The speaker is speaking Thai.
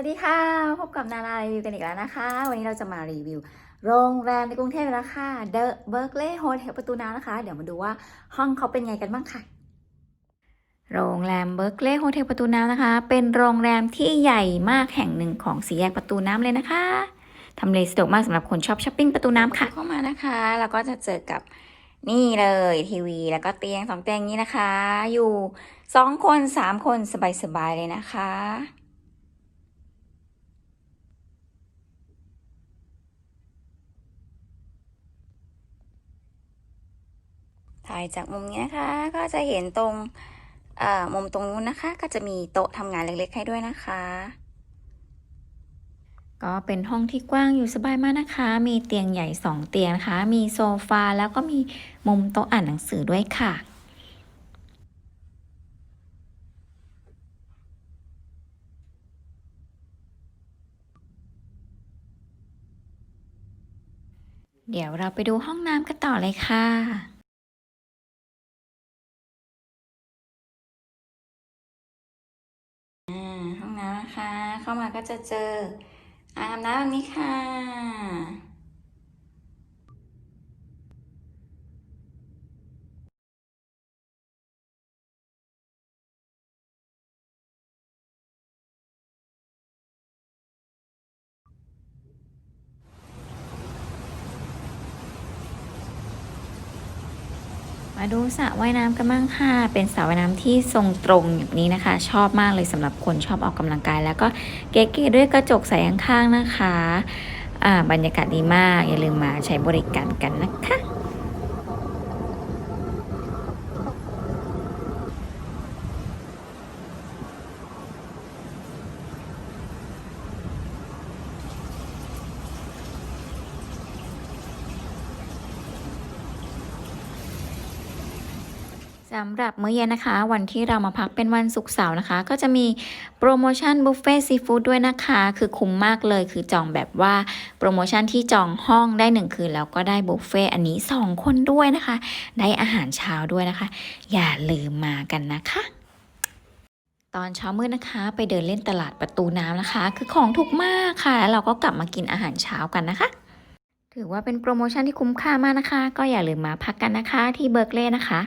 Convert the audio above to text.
สวัสดีค่ะ พบกับนารารีวิวกันอีกแล้วนะคะ วันนี้เราจะมารีวิว โรงแรมในกรุงเทพแล้วค่ะ The Berkeley Hotel ประตูน้ำนะคะ เดี๋ยวมาดูว่าห้องเขาเป็นไงกันบ้างค่ะ โรงแรม Berkeley Hotel ประตูน้ำนะคะ เป็นโรงแรมที่ใหญ่มากแห่งหนึ่งของสีแยกประตูน้ำเลยนะคะทำเลสะดวกมากสำหรับคนชอบช้อปปิ้งประตูน้ำค่ะเข้ามานะคะ แล้วก็จะเจอกับนี่เลยทีวีแล้วก็เตียงสองเตียงนี้นะคะ อยู่สองคนสามคนสบายๆเลยนะคะ ถ่ายจากมุมนี้นะคะ ก็จะเห็นตรงมุมตรงนู้นนะคะ ก็จะมีโต๊ะทำงานเล็กๆให้ด้วยนะคะ ก็เป็นห้องที่กว้างอยู่สบายมากนะคะ มีเตียงใหญ่สองเตียงนะคะ มีโซฟาแล้วก็มีมุมโต๊ะอ่านหนังสือด้วยค่ะเดี๋ยวเราไปดูห้องน้ำกันต่อเลยค่ะ นะคะ เข้ามาก็จะเจออ่างอาบน้ำแบบนี้ค่ะ มาดูสระว่ายน้ำกันบ้างค่ะ เป็นสระว่ายน้ำที่ทรงตรงแบบนี้นะคะ ชอบมากเลยสำหรับคนชอบออกกำลังกาย แล้วก็เก๋ๆด้วยกระจกใสข้างๆนะคะอ่าบรรยากาศดีมาก อย่าลืมมาใช้บริการกันนะคะ สำหรับมื้อเย็นนะคะ วันที่เรามาพักเป็นวันศุกร์เสาร์นะคะ ก็จะมีโปรโมชั่นบุฟเฟ่ซีฟู้ดด้วยนะคะ คือคุ้มมากเลยคือจองแบบว่าโปรโมชั่นที่จองห้องได้หนึ่งคืน แล้วก็ได้บุฟเฟ่อันนี้ 2 คนด้วยนะคะ ได้อาหารเช้าด้วยนะคะ อย่าลืมมากันนะคะตอนเช้ามืดนะคะ ไปเดินเล่นตลาดประตูน้ำนะคะ คือของถูกมากค่ะ แล้วเราก็กลับมากินอาหารเช้ากันนะคะ ถือว่าเป็นโปรโมชั่นที่คุ้มค่ามากนะคะ ก็อย่าลืมมาพักกันนะคะ ที่เบิร์กเลย์นะคะ